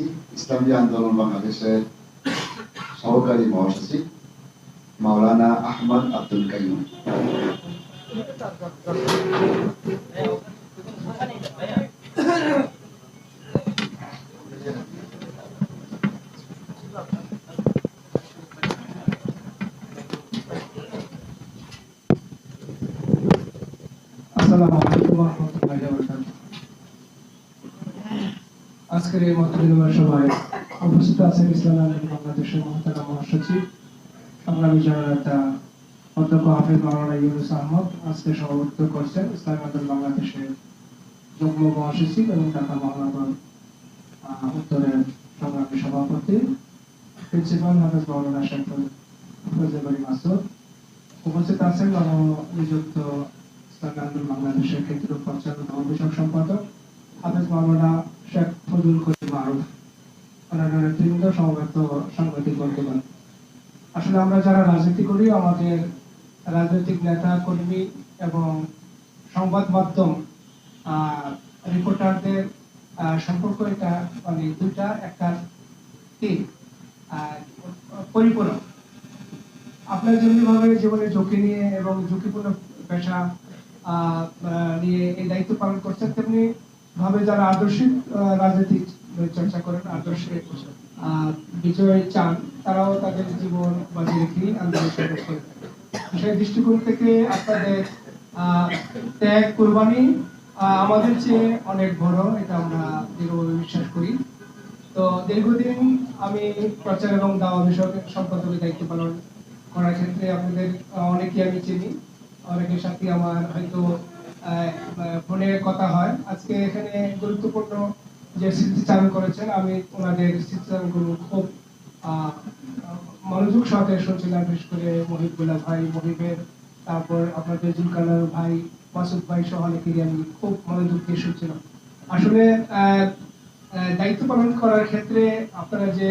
আসছি ইসলামী আন্দোলন বাংলাদেশের সহকারী মহাসচিব মাওলানা আহমদ আব্দুল কাইম আসসালামু আলাইকুম আজকের এই মত বিনিময় সভায় উপস্থিত আছেন ইসলাম আন্দোলন বাংলাদেশের মহতারা মহাসচিব, সংগ্রামী জননেতা অধ্যক্ষ হাফিজ মাওলানা ইউনুস আহমদ, আজকে সভাপতিত্ব করছেন ইসলাম আন্দোলন বাংলাদেশের যুগ্ম মহাসচিব এবং ঢাকা মহানগর উত্তরের সংগ্রামী সভাপতি, প্রিন্সিপাল হাফিজ মাওলানা শেখুল ফজলবাড়ি মাসুদ। উপস্থিত আছেন নবনিযুক্ত ইসলামী আন্দোলন বাংলাদেশের ক্ষেত্র অভিষেক সম্পাদক হাফেজ মাওলানা ফজল করিম অন্যান্য নেতৃবৃন্দ সমবেত সাংবাদিক বন্ধুগণ আসলে আমরা যারা রাজনীতি করি আমাদের রাজনৈতিক নেতা কর্মী এবং সংবাদ মাধ্যম রিপোর্টারদের সম্পর্ক এটা মানে দুইটা একটা আহ, পরিপূরক। আপনার যেমনি ভাবে জীবনে ঝুঁকি নিয়ে এবং ঝুঁকিপূর্ণ পেশা নিয়ে এই দায়িত্ব পালন করছেন তেমনি ভাবে যারা আদর্শিক আহ, রাজনীতি চর্চা করেন আদর্শে বিজয় চান তারাও তাদের জীবন বাজি রেখে আন্দোলন সেই দৃষ্টিকোণ থেকে আপনাদের ত্যাগ কোরবানি আমাদের চেয়ে অনেক বড় এটা আমরা দৃঢ়ভাবে বিশ্বাস করি। তো দীর্ঘদিন আমি প্রচার এবং দাওয়া বিষয়ক সম্পাদকের দায়িত্ব পালন করার ক্ষেত্রে আপনাদের অনেকে আমি চিনি। অনেকের সাথে আমার হয়তো ফোনে কথা হয়। আজকে এখানে গুরুত্বপূর্ণ যে স্মৃতিচারণ করেছেন, আমি ওনাদের স্মৃতিচারণগুলো খুব মনোযোগ সহকারে শুনছিলাম, বিশেষ করে মহিবুল্লাহ ভাই, মহিবের, তারপর আপনাদের জুলকানার ভাই, মাসুদ ভাই সহ অনেকেরই আমি খুব মনোযোগ দিয়ে শুনছিলাম। আসলে দায়িত্ব পালন করার ক্ষেত্রে আপনারা যে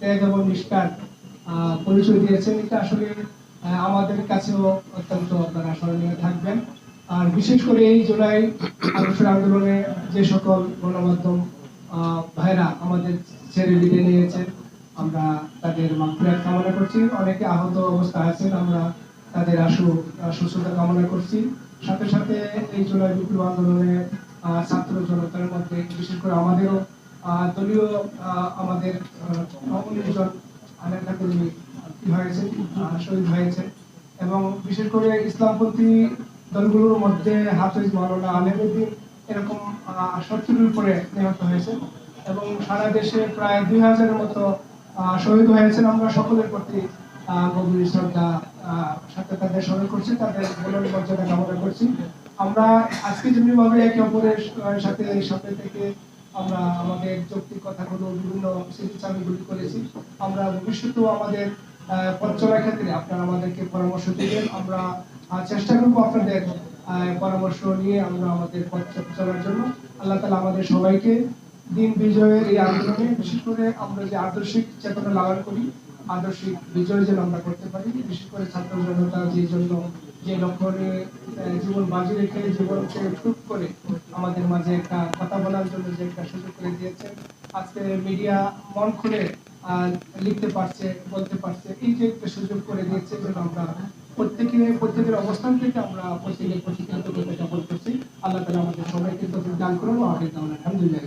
ত্যাগ এবং নিষ্ঠার পরিচয় দিয়েছেন, এটা আসলে আমাদের কাছেও অত্যন্ত আপনারা স্মরণীয় থাকবেন। আর বিশেষ করে এই জুলাই আগস্টের আন্দোলনে যে সকল গণমাধ্যম ভাইরা আমাদের ছেড়ে বিদায় নিয়েছেন, আমরা তাদের মাগফিরাত কামনা করছি। অনেকে আহত অবস্থায় আছেন, আমরা তাদের আশু, সুস্থতা কামনা করছি। সাথে সাথে এই জুলাই বিপ্লব আন্দোলনে ছাত্র জনতার মধ্যে, বিশেষ করে আমাদেরও দলীয় আমাদের উনিশ জন নেতা কর্মী কি হয়েছে শহীদ হয়েছে এবং বিশেষ করে ইসলামপন্থী দলগুলোর মধ্যে হাফিজ মাওলানা আলেমুদ্দিন এরকম সত্তরের উপরে নিহত হয়েছে এবং সারা দেশে প্রায় দুই হাজারের মতো শহীদ হয়েছেন। আমরা সকলের প্রতি গভীর শ্রদ্ধা সাথে তাদের স্মরণ করছি, তাদের বলন মর্যাদা কামনা করছি। আমরা আজকে যেমনি ভাবে একে অপরের সাথে এই সামনে থেকে আমরা আমাদের যৌক্তিক কথাগুলো, বিভিন্ন স্মৃতিচারণগুলি করেছি। আমরা ভবিষ্যতেও আমাদের চলার ক্ষেত্রে আপনারা আমাদেরকে পরামর্শ দিবেন। আমরা চেষ্টা করব আপনাদের পরামর্শ নিয়ে আমরা আমাদের পথ চলার জন্য। আল্লাহ তালা আমাদের সবাইকে দিন বিজয়ের এই আন্দোলনে বিশেষ করে আমরা যে আদর্শিক চেতনা লালন করি আদর্শিক বিজয় যেন আমরা করতে পারি বিশেষ করে ছাত্র জনতা যে জন্য যে আহ, জীবন বাজি রেখে জীবনকে টুক করে আমাদের মাঝে একটা কথা বলার জন্য যে একটা সুযোগ করে দিয়েছে আজকে মিডিয়া মন খুলে লিখতে পারছে বলতে পারছে এই যে একটা সুযোগ করে দিয়েছে যেন আমরা প্রত্যেকে, প্রত্যেকের অবস্থান থেকে আমরা প্রত্যেকের প্রতি কৃতজ্ঞতা জ্ঞাপন করছি। আল্লাহ তালা আমাদের সবাইকে দান করুন। আলহামদুলিল্লাহ।